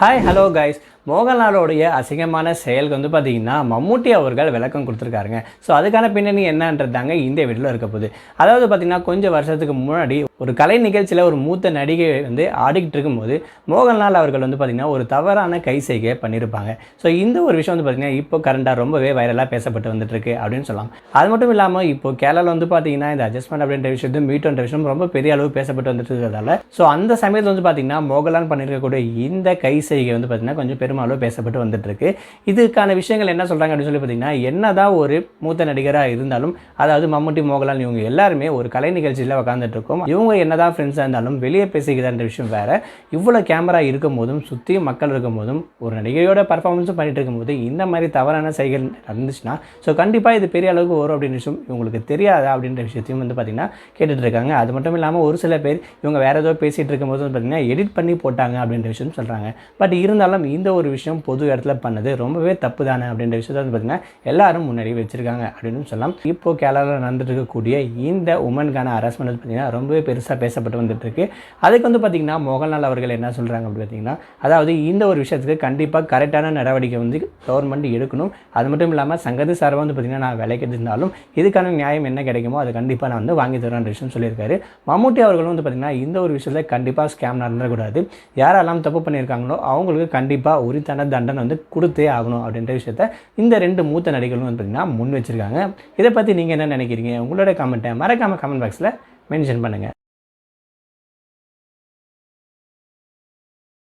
Hi, hello guys. மோகன்லாலோடைய அசிங்கமான செயலுக்கு வந்து பார்த்தீங்கன்னா மம்மூட்டி அவர்கள் விளக்கம் கொடுத்துருக்காருங்க. ஸோ அதுக்கான பின்னணி என்னன்றதாங்க இந்த வீட்டில் இருக்க போகுது. அதாவது பார்த்தீங்கன்னா கொஞ்சம் வருஷத்துக்கு முன்னாடி ஒரு கலை நிகழ்ச்சியில் ஒரு மூத்த நடிகை வந்து ஆடிக்கிட்டு இருக்கும்போது மோகன்லால் அவர்கள் வந்து பார்த்திங்கன்னா ஒரு தவறான கை செய்கை பண்ணியிருப்பாங்க ஸோ இந்த ஒரு விஷயம் வந்து பார்த்தீங்கன்னா இப்போ கரண்டாக ரொம்பவே வைரலாக பேசப்பட்டு வந்துட்டுருக்கு அப்படின்னு சொல்லலாம். அது மட்டும் இல்லாமல் இப்போ கேரளாவில் வந்து பார்த்தீங்கன்னா இந்த அட்ஜஸ்ட்மெண்ட் அப்படின்ற விஷயத்தையும் மீட்டுன்ற விஷயம் ரொம்ப பெரிய அளவு பேசப்பட்டு வந்துட்டு இருக்கிறதால ஸோ அந்த சமயத்தில் வந்து பார்த்தீங்கன்னா மோகன்லால் பண்ணியிருக்கக்கூடிய இந்த கை செய்கை வந்து பார்த்தீங்கன்னா கொஞ்சம் பெரும் பெருமளவு பேசப்பட்டு வந்துட்டு இருக்கு இதுக்கான விஷயங்கள் என்ன சொல்கிறாங்க அப்படின்னு சொல்லி பார்த்தீங்கன்னா என்னதான் ஒரு மூத்த நடிகராக இருந்தாலும் அதாவது மம்முட்டி மோகலால் இவங்க எல்லாருமே ஒரு கலை நிகழ்ச்சியில் உட்காந்துட்டு இருக்கோம் இவங்க என்னதான் ஃப்ரெண்ட்ஸாக இருந்தாலும் வெளியே பேசிக்கிறான்ற விஷயம் வேற. இவ்வளோ கேமரா இருக்கும் போதும் சுற்றியும் மக்கள் இருக்கும் போதும் ஒரு நடிகையோட பர்ஃபார்மன்ஸும் பண்ணிட்டு இருக்கும்போது இந்த மாதிரி தவறான செயல்கள் நடந்துச்சுன்னா ஸோ கண்டிப்பாக இது பெரிய அளவுக்கு வரும் அப்படின்ற விஷயம் இவங்களுக்கு தெரியாதா அப்படின்ற விஷயத்தையும் வந்து பார்த்திங்கன்னா கேட்டுட்டு இருக்காங்க அது மட்டும் இல்லாமல் ஒரு சில பேர் இவங்க வேறு ஏதோ பேசிகிட்டு இருக்கும்போது வந்து பார்த்திங்கன்னா எடிட் பண்ணி போட்டாங்க அப்படின்ற விஷயம் சொல்கிறாங்க பட் இருந்தாலும் இந்த ஒரு விஷயம் பொது இடத்துல பண்ணது ரொம்பவே தப்பு தானே அப்படின்ற விஷயத்தை வந்து பார்த்திங்கன்னா எல்லாரும் முன்னாடி வச்சுருக்காங்க அப்படின்னு சொல்லலாம். இப்போ கேரளாவில் நடந்துட்டு இருக்கக்கூடிய இந்த உமனுக்கான ஹராஸ்மெண்ட் வந்து பார்த்திங்கன்னா ரொம்பவே பெருசாக பேசப்பட்டு வந்துட்டுருக்கு. அதுக்கு வந்து பார்த்திங்கன்னா மோகன்லால் அவர்கள் என்ன சொல்கிறாங்க அப்படின்னு பார்த்திங்கன்னா அதாவது இந்த ஒரு விஷயத்துக்கு கண்டிப்பாக கரெக்டான நடவடிக்கை வந்து கவர்மெண்ட் எடுக்கணும். அது மட்டும் இல்லாமல் சங்கத்து சார்பாக வந்து பார்த்திங்கன்னா நான் விலைக்கு இருந்தாலும் இதுக்கான நியாயம் என்ன கிடைக்குமோ அதை கண்டிப்பாக நான் வந்து வாங்கி தரேன்ற விஷயம் சொல்லியிருக்காரு. மம்முட்டி அவர்களும் வந்து பார்த்திங்கன்னா இந்த ஒரு விஷயத்தில் கண்டிப்பாக ஸ்கேம் நடந்துடக்கூடாது. யாரெல்லாம் தப்பு பண்ணியிருக்காங்களோ அவங்களுக்கு கண்டிப்பாக உரித்தான தண்டனை வந்து கொடுத்தே ஆகணும் அப்படின்ற விஷயத்த இந்த ரெண்டு மூத்த நடிகர்களும் வந்து பார்த்திங்கன்னா முன் வச்சுருக்காங்க. இதை பற்றி நீங்கள் என்ன நினைக்கிறீங்க? உங்களோட கமெண்ட்டை மறக்காமல் கமெண்ட் பாக்ஸில் மென்ஷன் பண்ணுங்கள்